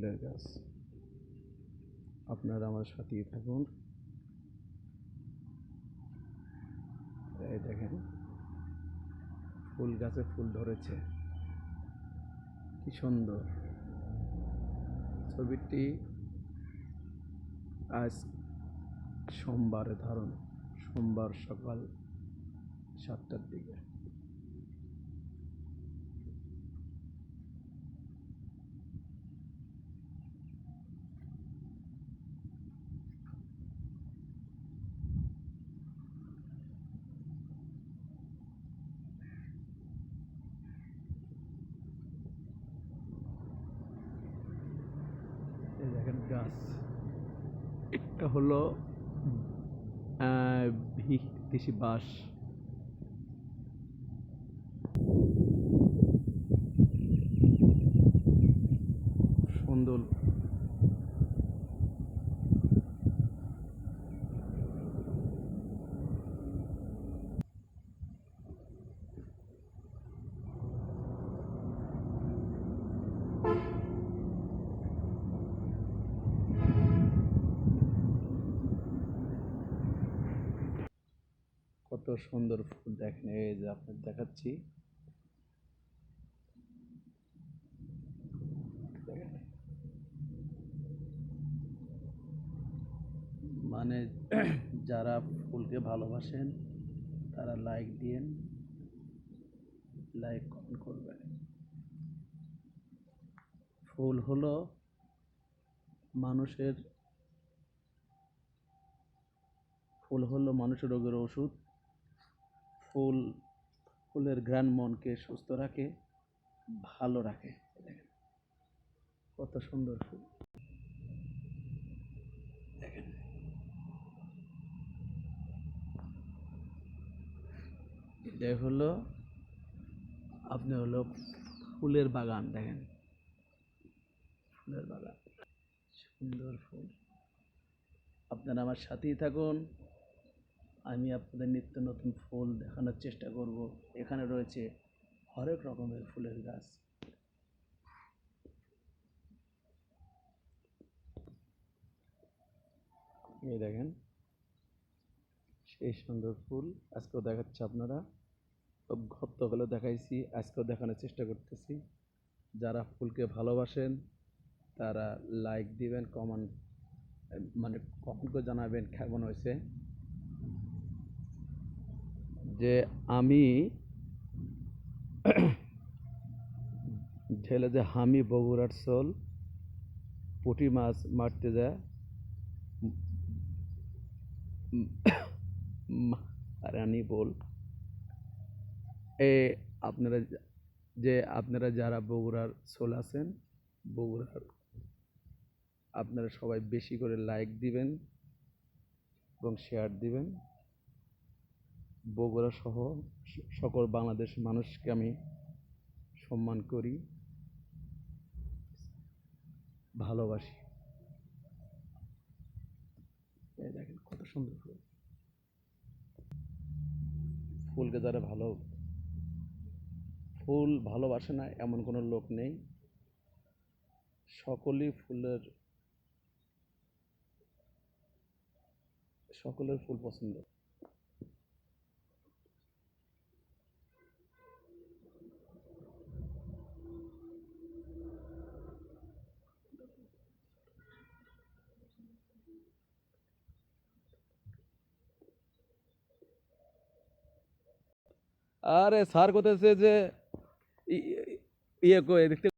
ফুলের গাছ আপনারা আমার সাথেই থাকুন। এই দেখেন, ফুল গাছে ফুল ধরেছে। কি সুন্দর। ছবিটি আজ সোমবারে ধারণ, সোমবার সকাল সাতটার দিকে এই দেখেন গাছ একটা হলো দেশি বাঁশ সুন্দর। কত সুন্দর ফুল দেখেন, এই যে আপনার দেখাচ্ছি। মানে যারা ফুলকে ভালোবাসেন, তারা লাইক দিয়েন লাইক কমেন্ট করবেন। ফুল হলো মানুষের, ফুল হলো মানুষের রোগের ওষুধ। ফুল, ফুলের ঘ্রাণ মনকে সুস্থ রাখে, ভালো রাখে। কত সুন্দর ফুল। দেখেন। এটা হলো, আপনি হলো ফুলের বাগান, দেখেন। ফুলের বাগান। সুন্দর ফুল। আপনারা আমার সাথেই থাকুন। আমি আপনাদের নিত্য নতুন ফুল দেখানোর চেষ্টা করব। এখানে রয়েছে হরেক রকমের ফুলের গাছ। এই দেখেন, সেই সুন্দর ফুল। আজকেও দেখাচ্ছে আপনারা। গতকালও দেখাইছি, আজকেও দেখানোর চেষ্টা করতেছি। যারা ফুলকে ভালোবাসেন, তারা লাইক দিবেন কমেন্ট মানে কমেন্ট করে জানাবেন কেমন হয়েছে। যে আমি ঢেলে যে হামি বগুড়ার সোল পুঁটি মাছ মারতে যায় রানী বল। এ আপনারা যে আপনারা যারা বগুড়ার সোল আছেন, বগুড়ার আপনারা সবাই বেশি করে লাইক দিবেন এবং শেয়ার দিবেন। বগুড়া সহ সকল বাংলাদেশ মানুষকে আমি সম্মান করি, ভালোবাসি। দেখেন কত সুন্দর ফুল। ফুলকে যারা ভালো, ফুল ভালোবাসে না, এমন কোনো লোক নেই। সকলেই ফুলের, সকলের ফুল পছন্দ। আরে স্যার কোথায় যে ইয়ে দেখতে